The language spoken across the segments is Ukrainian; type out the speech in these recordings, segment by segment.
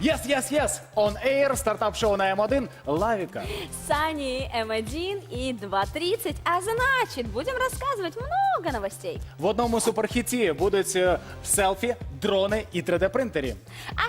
Yes, yes, yes! On Air, стартап-шоу на М1, Лавіка. Сани М1 и 2.30. А значит, будем рассказывать много новостей. В одному суперхіті будуть е, селфі, дрони і 3D-принтері.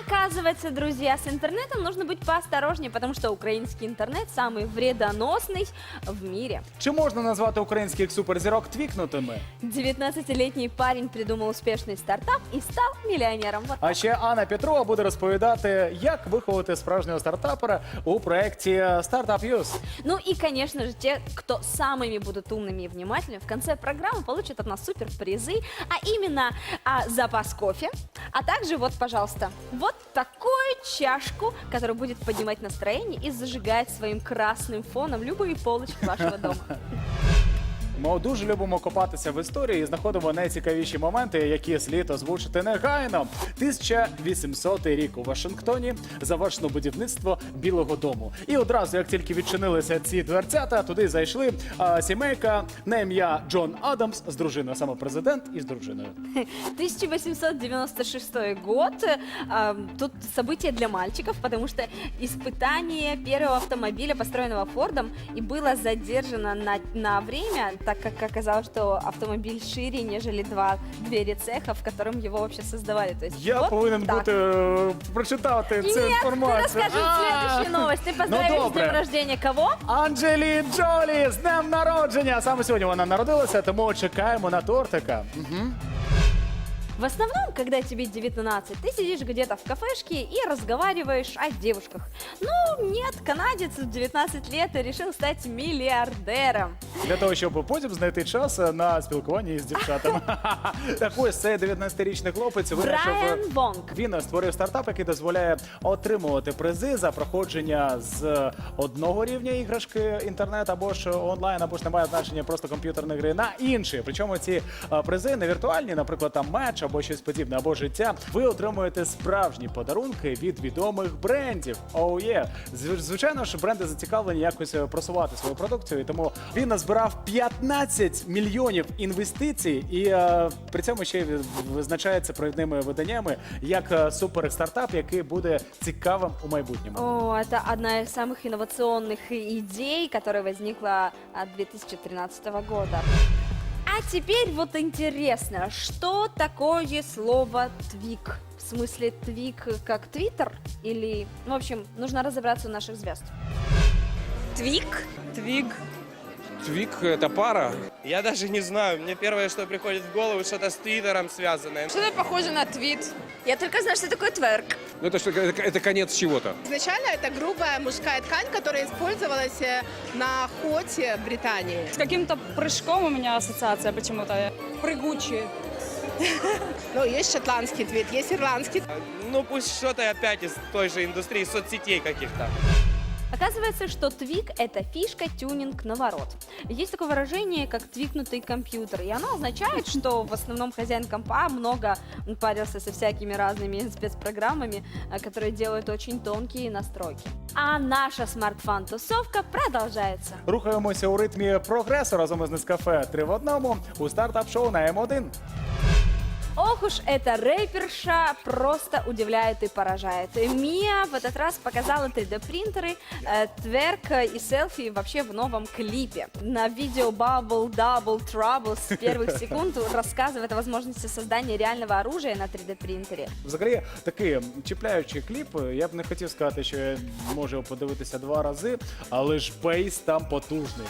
Оказывается, друзья, с интернетом нужно быть поосторожнее, потому что украинский интернет самый вредоносный в мире. Чи можна назвати українських суперзірок твікнутими? 19-летний парень придумал успешный стартап и стал миллионером. Вот А ще Анна Петрова буде розповідати, як виховати справжнього стартапера у проєкті Startup Youth. Ну и, конечно же, те, кто самыми будут умными и внимательными, в конце программы получат от нас суперпризы, а именно а, запас кофе, а также вот, пожалуйста, вот такую чашку, которая будет поднимать настроение и зажигать своим красным фоном любые полочки вашего дома. Ми дуже любимо копатися в історії і знаходимо найцікавіші моменти, які слід озвучити негайно. 1800 рік у Вашингтоні завершено будівництво Білого Дому. І одразу, як тільки відчинилися ці дверцята, туди зайшли а, сімейка на ім'я Джон Адамс з дружиною, саме президент і з дружиною. 1896 год. А, Тут событие для мальчиков, потому что испытание первого автомобиля, построенного Фордом, и было задержано на, на время, так как оказалось, что автомобиль шире, нежели два двери цеха, в котором его вообще создавали. То есть Я вот повинен так. бути е, прочитати цю Нет, ты інформацію. расскажи следующую новость. Ты поздравишь с добре. днем рождения кого? Анджелі Джолі з днем народження. Саме сьогодні вона народилася, тому чекаємо на тортика. Мгм. В основном, когда тебе 19, ты сидишь где-то в кафешке и разговариваешь о девушках. Ну, нет, канадец в 19 лет и решил стать миллиардером. Для того, щоб потім знайти час е, на спілкування із дівчатами. Так ось цей 19-річний хлопець вирішив. Брайан Вонг. Він створив стартап, який дозволяє отримувати призи за проходження з одного рівня іграшки інтернет або ж онлайн, або ж немає значення просто комп'ютерної гри на інші. Причому ці е, призи не віртуальні, наприклад, там меч або щось подібне, або життя. Ви отримуєте справжні подарунки від відомих брендів. Оу є. Звичайно ж, бренди зацікавлені якось е, просувати свою продукцію, і тому він назбирав 15 мільйонів інвестицій, і е, при цьому ще й визначається провідними виданнями як е, суперстартап, який буде цікавим у майбутньому. О, это одна из самых инновационных идей, которая возникла от 2013 года. А теперь вот интересно, что такое слово твик? В смысле твик как твиттер? Или, в общем, нужно разобраться у наших звезд. Твик? Твиг. Твик – это пара. Я даже не знаю. Мне первое, что приходит в голову, что-то с Твиттером связанное. Что-то похоже на твит. Я только знаю, что такое тверк. Ну, это, что- это, это конец чего-то. Изначально это грубая мужская ткань, которая использовалась э, на охоте в Британии. С каким-то прыжком у меня ассоциация почему-то. Прыгучие. Ну, есть шотландский твит, есть ирландский. Ну, пусть что-то опять из той же индустрии соцсетей каких-то. Оказывается, что твик – это фишка, тюнинг, наворот. Есть такое выражение, как твикнутый компьютер, и оно означает, что в основном хозяин компа много парился со всякими разными спецпрограммами, э, которые делают очень тонкие настройки. А наша смартфан-тусовка продолжается. Рухаємося у ритмі прогресу разом із Нескафе 3 в одному у стартап-шоу на М1. Ох уж эта рэперша просто удивляет и поражает. Мия в этот раз показала 3D-принтеры, э, тверк э, и селфи вообще в новом клипе. На видео Bubble Double Trouble с первых секунд рассказывает о возможности создания реального оружия на 3D-принтере. Взагалі, такий чіпляючий кліп. Я б не хотів сказати, що я можу його подивитися два рази, але ж бейс там потужний.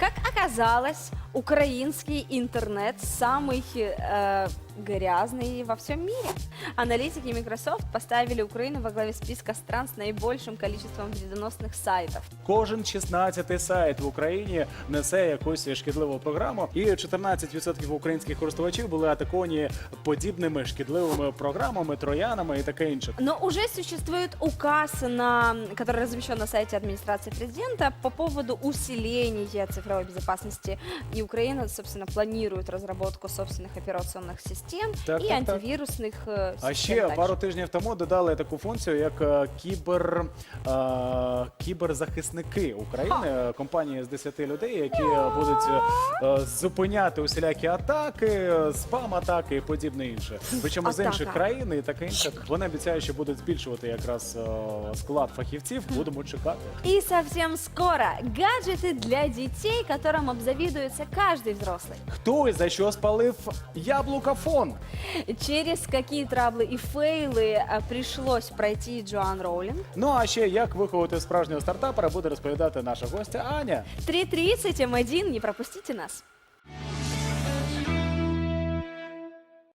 Как оказалось, украинский интернет самый э, грязный во всем мире. Аналитики Microsoft поставили Украину во главе списка стран с наибольшим количеством вредоносных сайтов. Кожен 16-й сайт в Україні несе якусь шкідливу програму, і 14% українських користувачів були атаковані подібними шкідливими програмами, троянами і таке інше. Но уже существует указ, на, который размещен на сайте администрации президента по поводу усиления цифровой безопасности и Украина, собственно, планирует разработку собственных операционных систем Так, и так, так. антивирусных э, А систем ще также. пару тижнів тому додали таку функцію, як е, кібер, е, кіберзахисники України, е, компанії з 10 людей, які е, будуть е, зупиняти усілякі атаки, е, спам-атаки і подібне інше. Причому з Атака. інших країн і таке інше. Вони обіцяють, що будуть збільшувати якраз е, склад фахівців. Будемо чекати. И совсем скоро гаджеты для детей, которым обзавидуется каждый взрослый. Хто і за що спалив яблукофон? Через какие траблы и фейлы э, пришлось пройти Джоан Роулинг. Ну а ще як виховати справжнього стартапера буде розповідати наша гостя Аня. 3.30 М1, не пропустите нас.